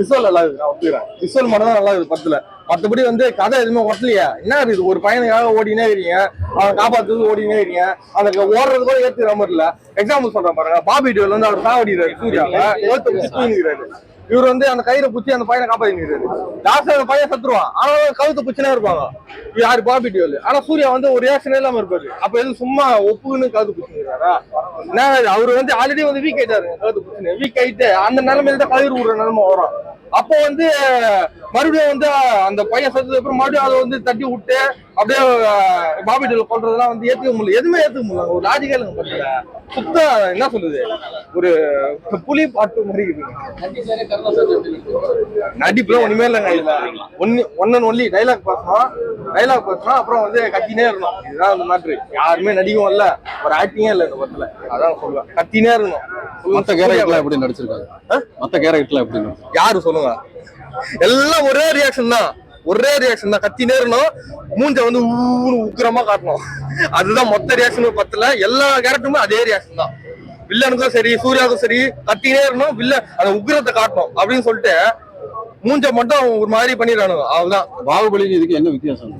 Visual நல்லா இருக்கு நான் ஒத்துக்கிறேன். விசுவல் மட்டும் தான் நல்லா இருக்கு படத்துல. மத்தபடி வந்து கதை எதுவுமே ஒட்டலையா என்ன இருக்குது ஒரு பையனுக்காக ஓடினே இருக்கீங்க. அவன் காப்பாத்துறது ஓடினே இருக்கீங்க. அந்த ஓடுறது கூட ஏத்துக்கிற மாதிரி இல்ல எக்ஸாம்பிள் சொல்றேன் பாருங்க. பாபி டியோல் வந்து அவர் சாவடிக்கிறாரு சூர்யாவை தூங்கிக்கிறாரு இவர் வந்து அந்த கயிறை பிடிச்சி அந்த பையனை காப்பாத்திக்கிறாரு லாஸ்ட் அந்த பையன் சத்துருவான். ஆனாலும் கழுத்து பிடிச்சினே இருப்பாங்க. யாரு? பாபி டியோல். ஆனா சூர்யா வந்து ஒரு ரியாக்ஷனே இல்லாம இருப்பாரு. அப்ப எது சும்மா ஒப்புக்குன்னு கழுத்து பிடிச்சிக்கிறாரா என்ன அவர் வந்து ஆல்ரெடி வந்து வீக் ஆயிட்டாரு. கழுத்து பிடிச்சின்னு வீக் ஆயிட்டு அந்த நிலைமையில தான் கயிறு விடுற நிலைமை வரும். அப்போ வந்து மறுபடியும் வந்து அந்த பையன் செத்ததுக்கு அப்புறம் மறுபடியும் அதை வந்து தட்டி விட்டு அப்படியே பாபி டியோல் கொள்றதெல்லாம் வந்து ஏத்துக்க முடியல. எதுவுமே ஏத்துக்க முடியல. ஒரு லாஜிக்கா எனக்கு படத்துல சுத்த என்ன சொல்லுது ஒரு புலி பாட்டு மாதிரி நடிப்புல ஒண்ணுமே இல்லைங்க இதுல. ஒன்னு ஒன் அண்ட் ஒன்லி டைலாக் பேசணும் டைலாக் பேசணும் அப்புறம் வந்து கத்தினே இருக்கணும். இதுதான் அந்த மாதிரி யாருமே நடிக்கவும் இல்ல. ஒரு ஆக்டிங்கே இல்லை இந்த படத்துல. அதான் சொல்லுவேன். கத்தினே இருக்கணும். மத்த கேரக்டர்லாம் எப்படி நடிச்சிருக்காங்க? மத்த கேரக்டர்லாம் எப்படி யாரு சொல்லுங்க? எல்லாம் ஒரே ரியாக்ஷன் தான். ஒரே ரியாக்ஷன் தான். கத்தினே இருக்கணும் மூஞ்ச வந்து ஊன்னு உக்கிரமா காட்டணும். அதுதான் மொத்த ரியாக்ஷன் பத்துல எல்லா கேரக்டருமே அதே ரியாக்ஷன் தான். வில்லனுக்கும் சரி சூர்யாவுக்கும் சரி கத்தினே இருக்கணும் வில்ல அந்த உக்கிரத்தை காட்டணும் அப்படின்னு சொல்லிட்டு மூஞ்ச மட்டும் ஒரு மாதிரி பண்ணிடுறானுங்க. அவ்வளவுதான். பாகுபலிக்கு இதுக்கு என்ன வித்தியாசம்?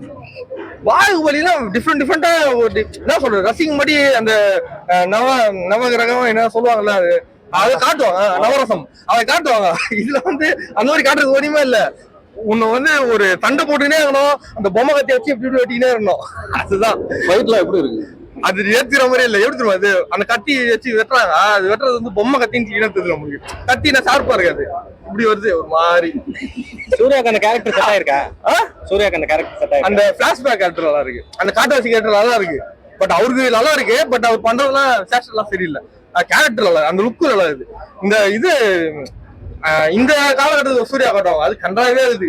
பாகுபலினா டிஃப்ரெண்ட் டிஃப்ரெண்டா ஒரு என்ன சொல்றது? ரசிக்கும் படி அந்த நவ நவகிரகம் என்ன சொல்லுவாங்கல்ல அது? அதை காட்டுவாங்க. நவரசம். அதை காட்டுவாங்க. இதுல வந்து அந்த மாதிரி காட்டுறது ஒண்ணுமே இல்ல. உன்னை வந்து ஒரு தண்டை போட்டுனே இருக்கணும். அந்த பொம்மை கத்தி வச்சு இப்படி வெட்டினே இருக்கணும். அதுதான். ஃபைட்லாம் எப்படி இருக்கு? அது ஏத்துக்கிற மாதிரி இல்ல. எப்படி தெரியுமா அது? அந்த கத்தி வச்சு வெட்டுறாங்க. அது வெட்டுறது வந்து பொம்மை கத்தின்னு இனத்துது நம்மளுக்கு கத்தினா ஷார்ப்பா இருக்காது. இப்படி வருது ஒரு மாதிரி. சூர்யாக்கு அந்த கேரக்டர் செட் ஆயிருக்கா? சூர்யாக்கு அந்த கேரக்டர் செட் ஆயிருக்கா? அந்த பிளாஷ்பேக் கேரக்டர் நல்லா இருக்கு. அந்த காட்டுவாசி கேரக்டர் நல்லா இருக்கு. பட் அவருக்கு நல்லா இருக்கு பட் அவர் பண்றதெல்லாம் சேஷன் எல்லாம் சரியில்லை. கேரக்டர் நல்லா அந்த லுக்கு நல்லா இருக்கு. இந்த இது இந்த காலகட்டத்தில் சூர்யா காட்டுவாங்க. அது கண்டாவே இருக்குது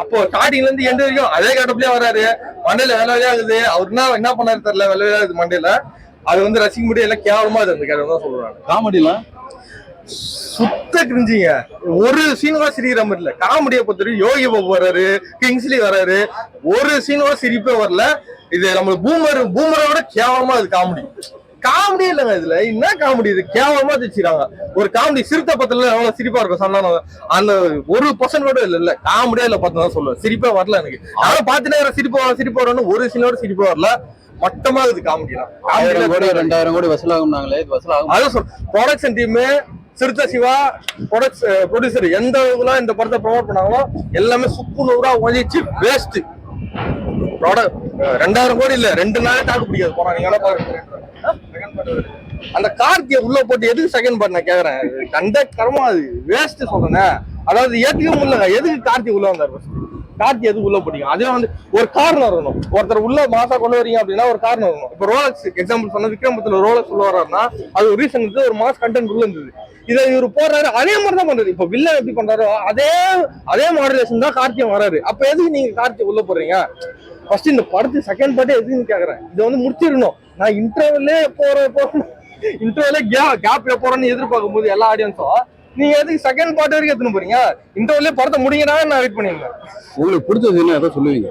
அப்போ ஸ்டார்டிங்ல இருந்து எந்த வரைக்கும் அதே கட்டப்லயே வராரு. மண்டையில வேலை வேலையா இருக்குது. அவர் என்ன என்ன பண்ணாரு தெரியல வேலை இருக்குது மண்டையில. அது வந்து ரசிக்க முடியும் எல்லாம் கேவலமா இருக்கு அந்த கேரக்டர் தான் சொல்றாங்க. காமெடிலாம் சுத்த கிரிஞ்சிங்க. ஒரு சீன் கூட சிரிக்கிற மாதிரி இல்ல. காமெடியை பொறுத்த வரைக்கும் யோகி பாபு வராரு கிங்ஸ்லி வராரு ஒரு சீன் கூட சிரிப்பே வரல. இது நம்மளுக்கு பூமர் பூமரோட கேவலமா இது காமெடி. காமெடி இல்லைங்க இதுல. என்ன காமெடி இது? கேவலமா வச்சுக்கிறாங்க ஒரு காமெடி சிறுத்தை பத்தில எவ்வளவு சிரிப்பா இருக்கும் சொன்னாலும் அந்த ஒரு பர்சன்ட் கூட இல்ல இல்ல. காமெடியா இல்ல பார்த்தா தான் சொல்லுவேன். சிரிப்பே வரல எனக்கு. நானும் இருக்கேன், சிரிப்பு வரும் சிரிப்பு வரும்னு ஒரு சீனோட சிரிப்பு வரல. மட்டமா இது காமெடி தான் ரெண்டாயிரம் கோடி வசூல் ஆகும்னாங்களே இது வசூல் ஆகும். அதான் சொல் production team Siruthai Siva ப்ரொடக்ஸ் producer எந்த அளவுக்குலாம் இந்த படத்தை ப்ரொமோட் பண்ணாங்களோ எல்லாமே சுப்பு நூறா ஒழிச்சு வேஸ்ட் ப்ராடக்ட் ரெண்டாயிரம் கோடி இல்ல ரெண்டு நாளே தாக்கு பிடிக்காது. போறாங்க நீங்க பாருங்க. அந்த கார்த்தியை உள்ள போட்டு எதுக்கு செகண்ட் பார்ட் நான் கேக்குறேன்? கண்ட கரமா அது. வேஸ்ட் சொல்றேன். அதாவது ஏத்துக்க முடியல எதுக்கு கார்த்தி உள்ள வந்தார் first? கார்த்தி எதுக்கு உள்ள போட்டீங்க அதே வந்து ஒரு காரணம் இருக்கணும். ஒருத்தர் உள்ள மாசா கொண்டு வரீங்க அப்படின்னா ஒரு காரணம் இருக்கணும். இப்போ ரோலக்ஸ் எக்ஸாம்பிள் சொன்ன விக்ரமத்துல ரோலக்ஸ் உள்ள வர்றாருன்னா அது ஒரு ரீசன் இருந்து ஒரு மாஸ் கண்டென்ட் உள்ள இருந்தது. இதை இவர் போடுறாரு அதே மாதிரி தான் பண்றாரு. இப்போ வில்ல எப்படி பண்றாரோ அதே அதே மாடுலேஷன் தான் கார்த்தியம் வராரு அப்ப எதுக்கு நீங்க கார்த்தியம் உள்ள போடுறீங்க ஃபர்ஸ்ட் இந்த படத்து செகண்ட் பார்ட்டே எதுக்குன்னு கேக்குறேன். இதை வந்து முடிச்சிடணும். நான் இன்டர்வல்லே போற போறேன் இன்டர்வல்லே கேப் போறேன்னு எதிர்பார்க்கும் போது எல்லா ஆடியன்ஸும் நீங்க எதுக்கு செகண்ட் பார்ட் வரைக்கும் எடுத்துன்னு போறீங்க? இன்டர்வல்லே படத்தை முடிங்கடா நான் வெயிட் பண்ணிருந்தேன் உங்களுக்கு பிடிச்ச சீன் சொல்லுவீங்க.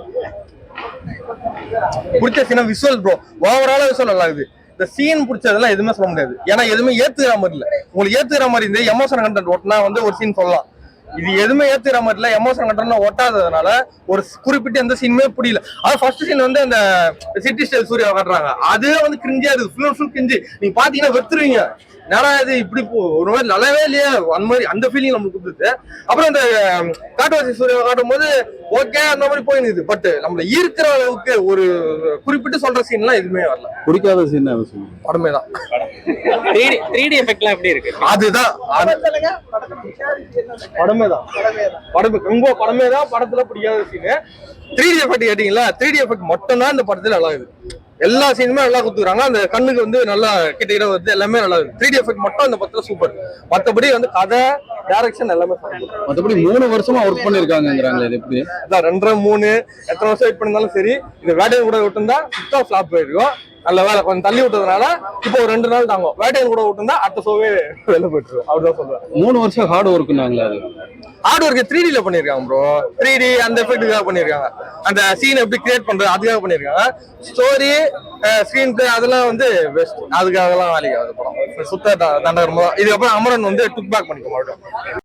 பிடிச்ச சீனா விசுவல் ப்ரோ ஓவராலா விசுவல் நல்லா இருக்குது. இந்த சீன் பிடிச்சதெல்லாம் எதுவுமே சொல்ல முடியாது. ஏன்னா எதுவுமே ஏத்துக்கிற மாதிரி இல்ல. உங்களுக்கு ஏத்துக்கிற மாதிரி இருந்து எமோஷன் கண்டென்ட் ஒட்டினா வந்து ஒரு சீன் சொல்லலாம். இது எதுவுமே ஏத்துக்கிற மாதிரி இல்ல. எமோஷன் கண்டென்ட் ஒட்டாததுனால ஒரு குறிப்பிட்ட எந்த சீனுமே புரியல. அது ஃபர்ஸ்ட் சீன் வந்து அந்த சிட்டி ஸ்டைல் சூர்யா காட்டுறாங்க. அதுவே வந்து கிரிஞ்சியா இருக்கு ஃபுல் ஃபுல் கிரிஞ்சு நீங்க பாத்தீங்கன்னா வெத்துருவீங்க நேரா இது இப்படி போ- ஒரு மாதிரி நல்லாவே இல்லையா அந்த மாதிரி அந்த ஃபீலிங் நம்மளுக்கு கொடுத்துது. அப்புறம் இந்த அஹ், காட்டுவாசி சூர்யா காட்டும் போது ஓகே அந்த மாதிரி போயிடுது பட் நம்மள ஈர்க்கிற அளவுக்கு ஒரு குறிப்பிட்டு சொல்ற சீன்லாம் எதுவுமே வரல. பிடிக்காத சீன் படமே தான். த்ரீ டி எஃபெக்ட்லாம் எப்படி இருக்கு? அதுதான். அது- படமே தான். படமே ரொம்ப படமே தான். படத்துல பிடிக்காத சீனு த்ரீ டி எஃபெக்ட் கேட்டீங்களா? த்ரீ டி எஃபெக்ட் மட்டும் தான் இந்த படத்துல நல்லா இருக்குது. எல்லா சீனுமே நல்லா குத்துறாங்க அந்த கண்ணுக்கு வந்து நல்லா கிட்ட கிட்ட வருது எல்லாமே நல்லா இருக்கு. த்ரீ டி எஃபெக்ட் மட்டும் இந்த படத்துல சூப்பர் மத்தபடி வந்து கதை டைரக்ஷன் எல்லாமே. மத்தபடி மூணு வருஷமா ஒர்க் பண்ணிருக்காங்கிறாங்களே இது எப்படி? ரெண்டரை மூணு எத்தனை வருஷம் வெயிட் பண்ணிருந்தாலும் சரி இந்த வேட்டையன் கூட விட்டுருந்தா சுத்தா ஃபிளாப் போயிருக்கும் நல்ல வேலை. கொஞ்சம் தள்ளி விட்டதுனால இப்போ ஒரு ரெண்டு நாள் தாங்கும். வேட்டையன் கூட விட்டுருந்தா அடுத்த ஷோவே வெளில போயிட்டு அப்படிதான் சொல்றேன் மூணு வருஷம் ஹார்ட் ஒர்க்குனாங்களே அது. ஹார்ட் ஒர்க் த்ரீ டில பண்ணிருக்காங்க ப்ரோ த்ரீ டி அந்த எஃபெக்ட்டுக்காக பண்ணிருக்காங்க அந்த சீன் எப்படி கிரியேட் பண்றது அதுக்காக பண்ணிருக்காங்க ஸ்டோரி ஸ்கிரீன் பிளே அதெல்லாம் வந்து பெஸ்ட் அதுக்காகலாம் வேலைக்கு ஆகுது படம் சுத்த தண்டகரமா இதுக்கப்புறம் அமரன் வந்து டுக் பேக் பண்ணிக்க மாட்டோம்.